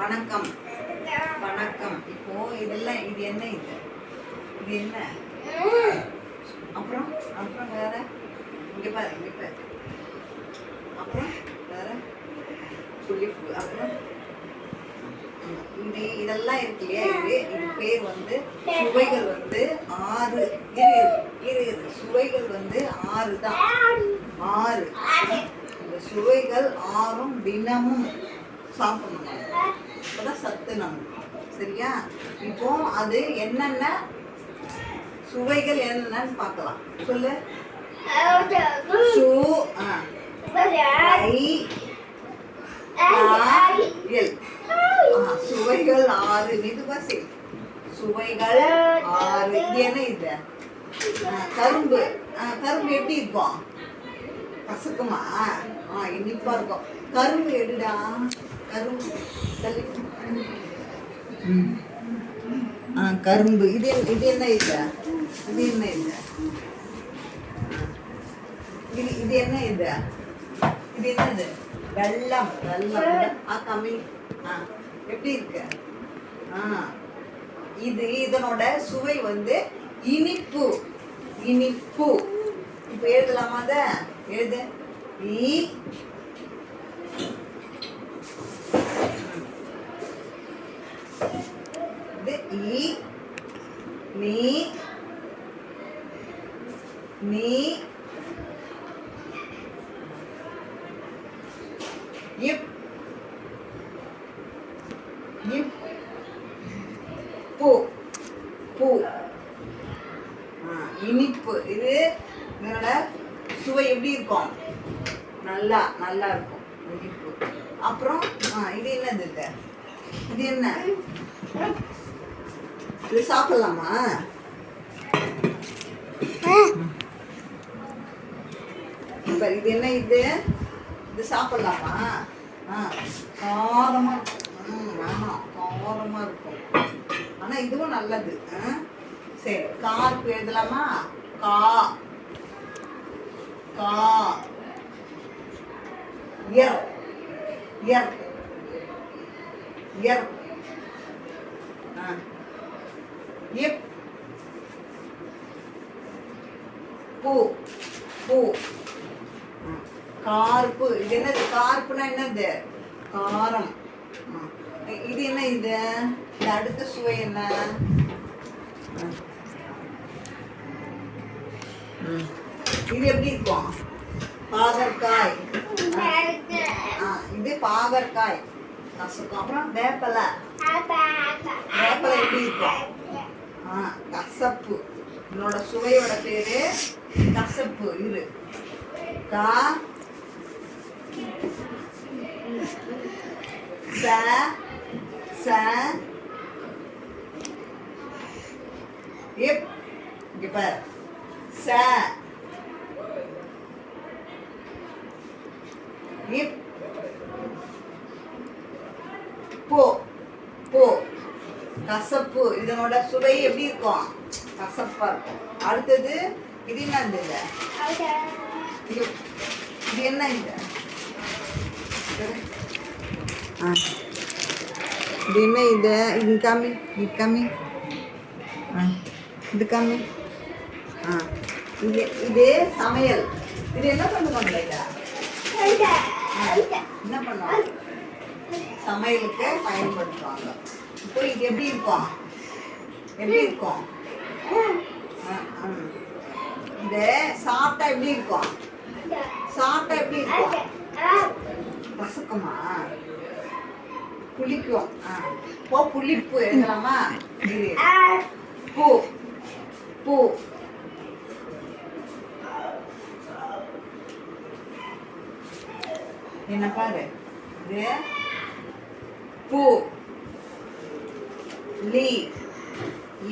வணக்கம். வணக்கம். இப்போ இதெல்லாம் இது என்ன இது? இது என்ன? அப்புறம் அப்புறம் வேற? இங்க பாரு இங்க பாரு. அப்புறம் வேற? புளிப்பு அப்புறம்? இது இதெல்லாம் இருக்கு இல்லையா இது? இது பேர் வந்து சுவைகள் வந்து ஆறு. இரு இரு இரு. சுவைகள் வந்து ஆறு தான். ஆறு. இந்த சுவைகள் ஆறும் தினமும் சாப்பிடணும். அப்போ தான் சத்து நமக்கு சரியா? இப்போ அது என்னென்ன சுவைகள் என்னென்னு பார்க்கலாம். சொல்லு. சு சுவைகள் ஆறு. மெதுவா செய். சுவைகள் ஆறு. இது என்ன இது? கரும்பு. கரும்பு எப்படி இருக்கும்? கசக்குமா இனிப்பா இருக்கும். கரும்பு எடுடா. கரும்பு. ஆ கரும்பு. இது இது என்ன இது? இது என்ன இது? இது இது என்ன இது? இது என்னது வெள்ளம். வெள்ளம். ஆ கம்மி. ஆ எப்படி இருக்கு? ஆ. இது இதனோட சுவை வந்து இனிப்பு. இனிப்பு. இப்போ எழுதலாமா அத? எழுது. இ இது இ நீ நீ இப் இப் பூ பூ இனிப்பு. இது இதனோட சுவை எப்படி இருக்கும்? நல்லா நல்லா இருக்கும். இனிப்பு. அப்புறம் இது என்னது இது என்ன? இது சாப்பிடலாமா? இது என்ன இது? இது சாப்பிடலாமா? ஆ காரமா ம் வேணாம் காரமா இருக்கும். ஆனா இதுவும் நல்லது? சரி கார்ப்பு எழுதலாமா? கா. கா. எர். எர். எர். ஆ. இப் பூ பூ. கார்ப்பு. இது என்னது? கார்ப்புனா என்னது? காரம். இது என்ன இது? இந்த அடுத்த சுவை என்ன. இது எப்படி இருக்கும்? பாகற்காய். இது பாகற்காய். கசக்கும் அப்புறம் வேப்பலை. வேப்பலை எப்படி இருக்கும்? கசப்பு. என்னோட சுவையோட பேரு கசப்பு இரு. கா ச ச இப். இங்க பாரு. ச இப். போ போ. கசப்பு இதனோட சுவை எப்படி இருக்கும்? கசப்பா இருக்கும். அடுத்தது இது என்ன இது இது என்ன ஆ. இது என்ன இது இது காமி இது காமி ஆ. இது காமி ஆ. இது இது சமையல். இது என்ன பண்ணுவாங்க என்ன பண்ணுவாங்க சமையலுக்கு பயன்படுத்துவாங்க. போய் இது எப்படி இருக்கும்? எப்படி இருக்கும்? இந்த சாப்பிட்டா எப்படி இருக்கும்? சாப்பிட்டா எப்படி இருக்கும்? கசக்குமா புளிக்கும். போ புளிப்பு எழுதலாமா பூ. பூ. என்ன பாரு? இது பூ. லீ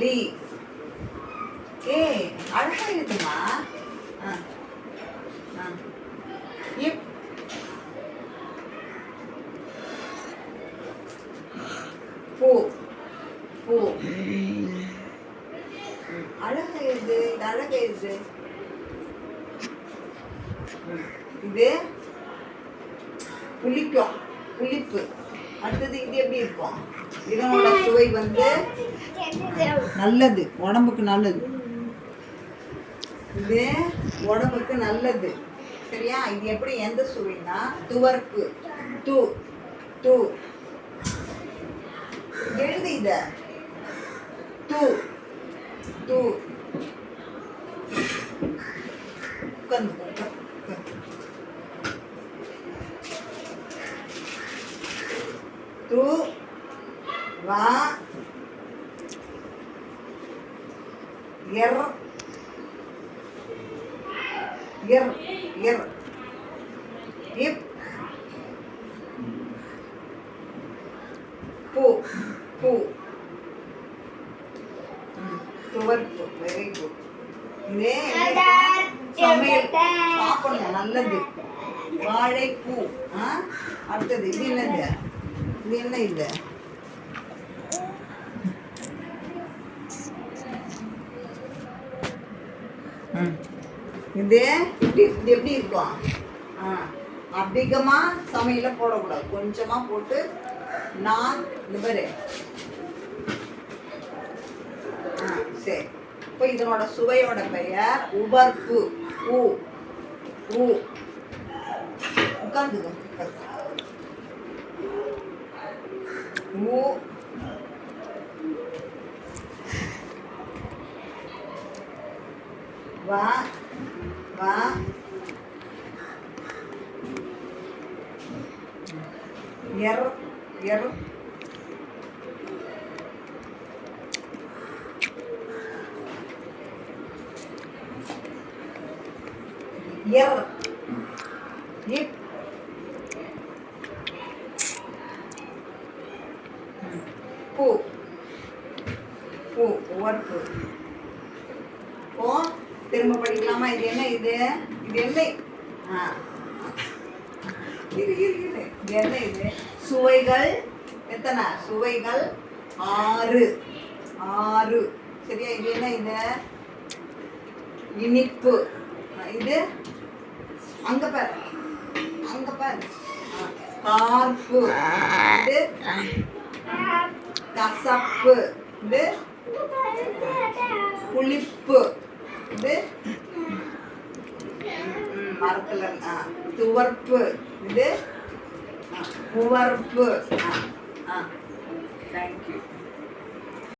லீ ஏ அழகா இருக்குமா? ஆ ஆ. இப் பூ பூ. அழகா இது இது அழகா இது இது புளிக்கும் புளிப்பு. அடுத்தது இது எப்படி இருக்கும்? இதனோட சுவை வந்து நல்லது. உடம்புக்கு நல்லது. இது உடம்புக்கு நல்லது. சரியா? இது எப்படி? எந்த சுவைனா துவர்ப்பு. து து. எழுது இத. து து. உட்காந்து உட்காந்து து வா எர் எர் எர் இப். பூ பூ. துவர்ப்பு வெரி குட் இதே சமையல். சாப்பிடணும் நல்லது. வாழைப்பூ ஆ? அடுத்தது இது என்னது? இது என்ன இது? ம். இது இப்படி இது எப்படி இருக்கும்? ஆ அதிகமாக சமையல போடக்கூடாது. கொஞ்சமாக போட்டு நான் இந்த பாரு. ஆ சரி. இப்போ இதனோட சுவையோட பெயர் உபர்ப்பு ஊ ஊ உட்காந்துக்கோ உட்காந்து. ஊ வா வா எர் எர் எர் இப் பூ பூ ஒர்க்கு இப்போ திரும்ப படிக்கலாமா? இது என்ன இது? இது என்ன ஆ. இரு இரு இரு. இது என்ன இது? சுவைகள் எத்தனை? சுவைகள் ஆறு. ஆறு. சரியா? இது என்ன இது? இனிப்பு. இது? அங்க பாரு. அங்க பாரு. கார்ப்பு. இது? கசப்பு. இது? புளிப்பு. இது? ம், மரத்துல துவர்ப்பு. இது? ஆ, உவர்ப்பு. ஆ ஆ. தேங்க்யூ